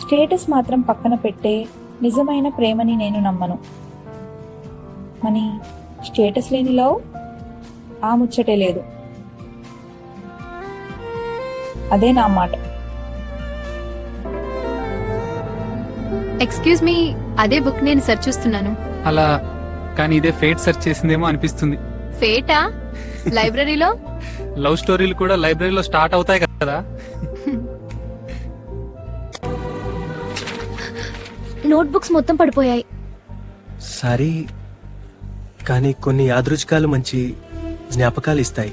Status మాత్రం పక్కన పెట్టే నిజమైన ప్రేమని నేను నమ్మను. మనీ స్టేటస్ లేని లవ్ ఆ ముచ్చటే లేదు. అదే నా మాట. ఎక్స్క్యూజ్ మీ అదే బుక్ నేను సెర్చ్ చూస్తున్నాను. అలా కానీ ఇదే ఫేట్ సెర్చ్ చేసిందేమో అనిపిస్తుంది. ఫేటా లైబ్రరీలో లవ్ స్టోరీలు కూడా లైబ్రరీలో స్టార్ట్ అవుతాయి కదా. నోట్బుక్స్ మొత్తం పడిపోయాయి. సారీ కానీ కొన్ని యాదృచ్ఛికాలు మంచి జ్ఞాపకాలు ఇస్తాయి.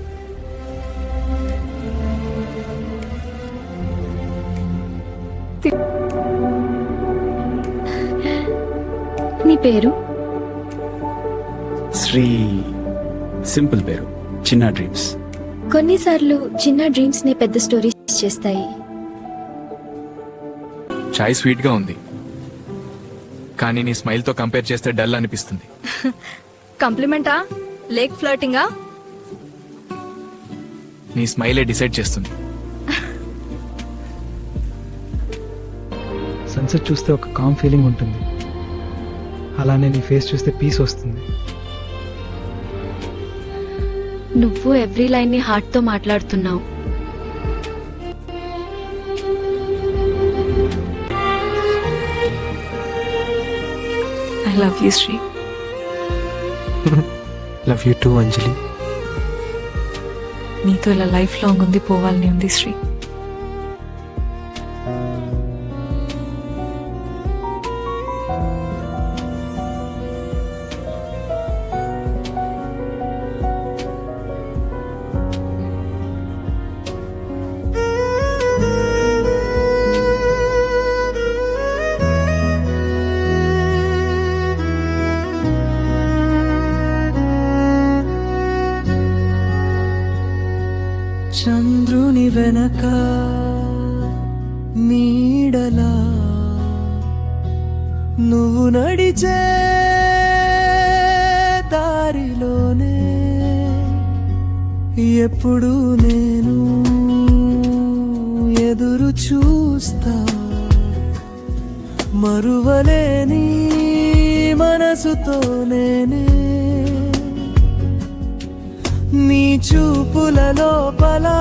నీ పేరు? శ్రీ సింపుల్ పేరు చిన్న డ్రీమ్స్. కొన్నిసార్లు చిన్న డ్రీమ్స్ నే పెద్ద స్టోరీస్ చేస్తాయి. చాయ్ స్వీట్గా ఉంది. కానీ నీ స్మైల్తో కంపేర్ చేస్తే డల్ అనిపిస్తుంది. కాంప్లిమెంటా? లేక్ ఫ్లర్టింగా? నీ స్మైలే డిసైడ్ చేస్తుంది. సన్సెట్ చూస్తే ఒక కామ్ ఫీలింగ్ ఉంటుంది. అలానే నీ ఫేస్ చూస్తే పీస్ వస్తుంది. నువ్వు ఎవ్రీ లైన్ని హార్ట్తో మాట్లాడుతున్నావు. I love you Sri love you too Anjali నీతో ఇలా లైఫ్ లాంగ్ ఉంది పోవాలని ఉంది శ్రీ గనక నీడలా నువ్వు నడిచే దారిలోనే ఎప్పుడు నేను ఎదురు చూస్తా మరువలేని మనసుతో నేనే నీ చూపుల లోపలా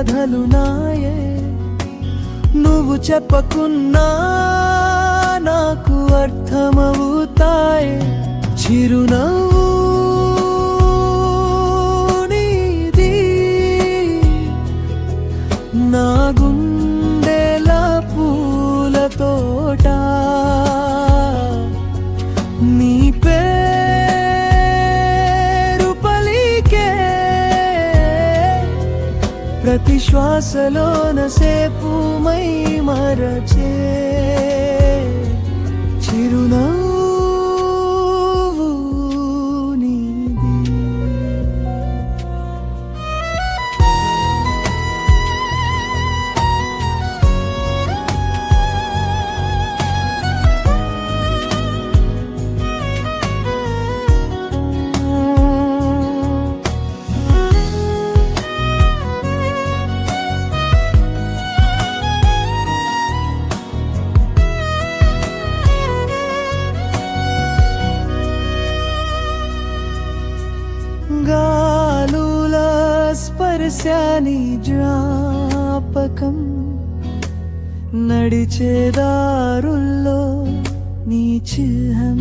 కథలు నాయే. నువ్వు చెప్పకున్నా నాకు అర్థమవుతాయి. చిరునవ్వు నీది. నా గుండె ప్రతి శ్వాసలోన సేపు మై మరచ నడిచేదారుల్లో నీ చిహ్నం.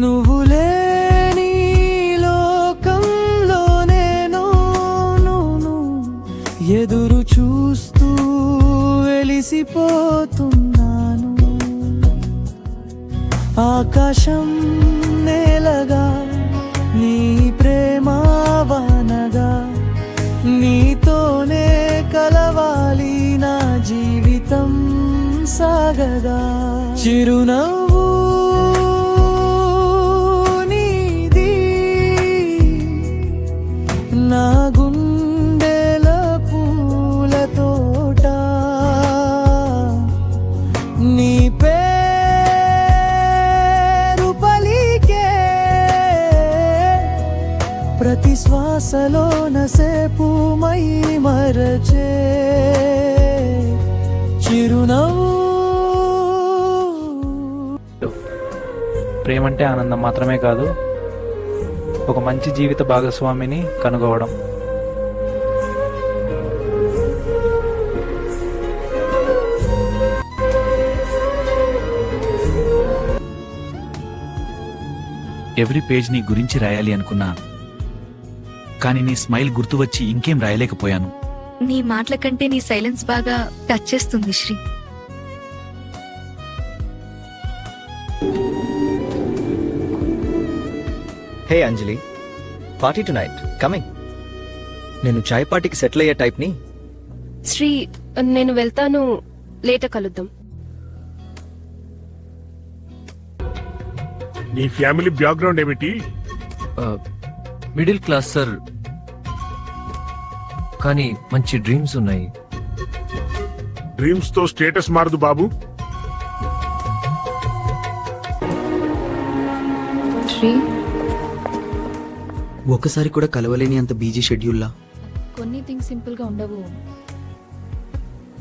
నువ్వు లేని లోకంలో నేను ఎదురు చూస్తూ వెలిసిపోతున్నాను. ఆకాశం చిరునవ్వు ప్రేమ అంటే ఆనందం మాత్రమే కాదు ఒక మంచి జీవిత భాగస్వామిని కనుగోవడం. ఎవ్రీ పేజ్ నీ గురించి రాయాలి అనుకున్నా కానీ నీ స్మైల్ గుర్తు వచ్చి ఇంకేం రాయలేకపోయాను. నీ మాటల కంటే నీ సైలెన్స్ బాగా టచ్ చేస్తుంది Sri. Hey Anjali party tonight coming. నేను చాయ్ పార్టీకి సెటిల్ అయ్యే టైప్ని. శ్రీ నేను వెళ్తాను లేట కలుద్దాం. నీ ఫ్యామిలీ బ్యాక్గ్రౌండ్ ఏమిటి? Middle class sir. కానీ మంచి డ్రీమ్స్ ఉన్నాయి. డ్రీమ్స్తో స్టేటస్ మారదు బాబు. శ్రీ ఒకసారి కూడా కలవలేని అంత బీజీ షెడ్యూల్లా కొన్ని థింగ్స్ సింపుల్గా ఉండవు.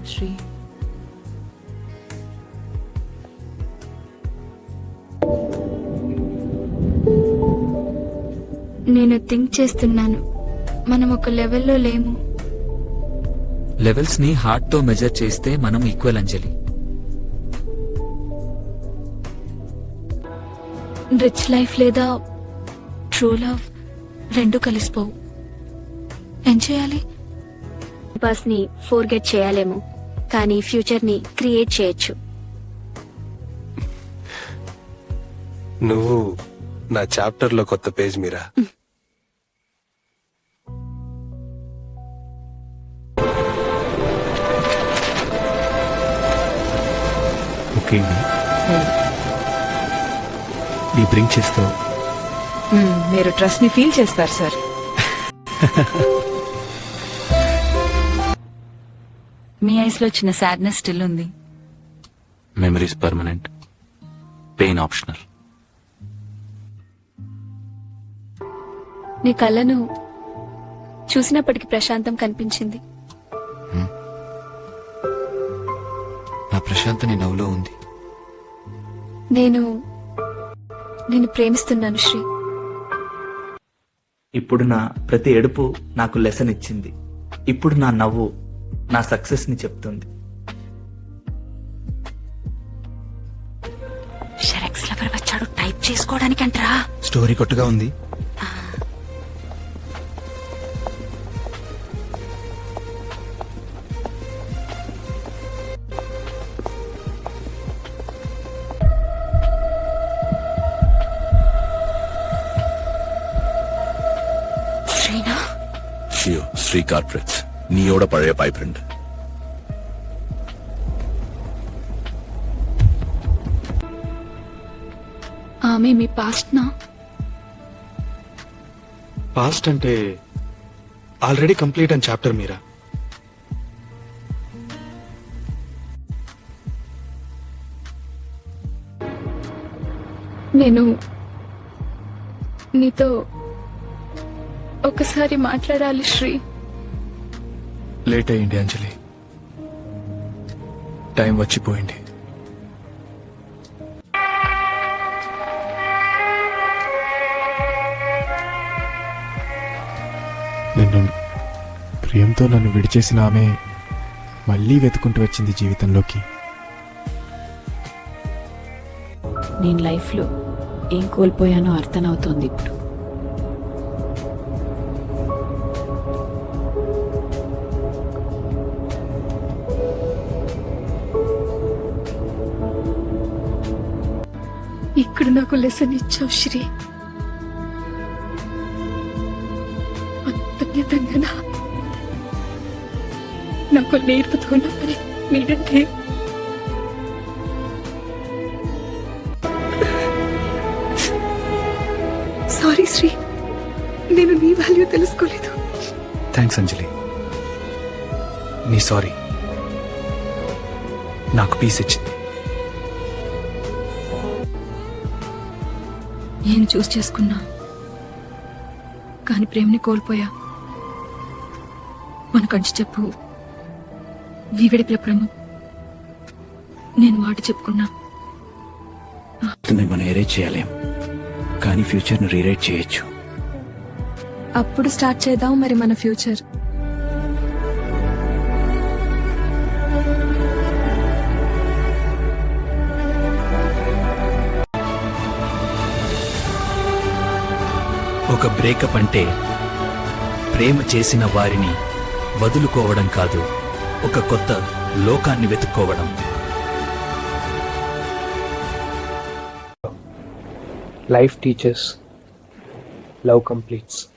శ్రీ. నేను థింక్ చేస్తున్నాను. మనం ఒక లెవెల్లో లేము. లెవెల్స్ని హార్ట్తో మెజర్ చేస్తే మనం ఈక్వల్ అంజలి. రిచ్ లైఫ్ లేదా ట్రూ లవ్ రెండు కలిసిపోవు. ఏం చేయాలి? పాస్ని ఫోర్గెట్ చేయలేము కానీ ఫ్యూచర్ని క్రియేట్ చేయొచ్చు. నువ్వు నా చాప్టర్లో కొత్త పేజ్ మీరా? ఓకే నీ బ్రింక్ చేస్తావు. మీరు ట్రస్ట్ని ఫీల్ చేస్తారు సార్ మీ ఐస్లో చిన్న సాడ్నెస్ స్టిల్ ఉంది. మెమరీస్ పర్మనెంట్ పెయిన్ ఆప్షనల్ నీ కళ్ళను చూసినప్పటికి ప్రశాంతం కనిపించింది. నా ప్రశాంత నీ నవ్వులో ఉంది. నేను నేను ప్రేమిస్తున్నాను శ్రీ. ఇప్పుడు నా ప్రతి ఏడుపు నాకు లెసన్ ఇచ్చింది ఇప్పుడు నా నవ్వు నా సక్సెస్ని చెప్తుంది వచ్చాడు. టైప్ చేసుకోవడానికి అంటరా స్టోరీ కొట్టుగా ఉంది. ഷിയോ ശ്രീ കാർപ്പറേറ്റ് നീയോടെ പഴയ പൈപ്പുണ്ട് ఆమె మీ పాస్ట్ నా పాస్ట్ అంటే ఆల్రెడీ కంప్లీట్ అని చాప్టర్ మీరా నేను నీతో ఒకసారి మాట్లాడాలి శ్రీ. లేట్ అయ్యింది అంజలి. టైం వచ్చిపోయింది. నిన్ను ప్రియంతో నన్ను విడిచేసిన ఆమె మళ్ళీ వెతుకుంటూ వచ్చింది జీవితంలోకి. నేను లైఫ్లో ఏం కోల్పోయానో అర్థమవుతోంది ఇప్పుడు. ఇక్కడ నాకు లెసన్ ఇచ్చావు శ్రీ. అత్యున్నతంగా నాకు నేర్పుతున్న పని మీరంటే సారీ శ్రీ. నేను నీ వాల్యూ తెలుసుకోలేదు. థ్యాంక్స్ అంజలి. నీ సారీ. నాకు పీస్ ఇచ్చింది. ఏం చూస్ చేసుకున్నా. కానీ ప్రేమని కోల్పోయా. మన కంచి చెప్పు. వివిడి ప్రేమ నేను వాటి చెప్పుకున్నా. మనం ఎరేజ్ చేయలేం. కానీ ఫ్యూచర్ను రీరైట్ చేయొచ్చు. అప్పుడు స్టార్ట్ చేద్దాం మరి మన ఫ్యూచర్ ఒక బ్రేకప్ అంటే ప్రేమ చేసిన వారిని వదులుకోవడం కాదు ఒక కొత్త లోకాన్ని వెతుక్కోవడం. Life teachers love completes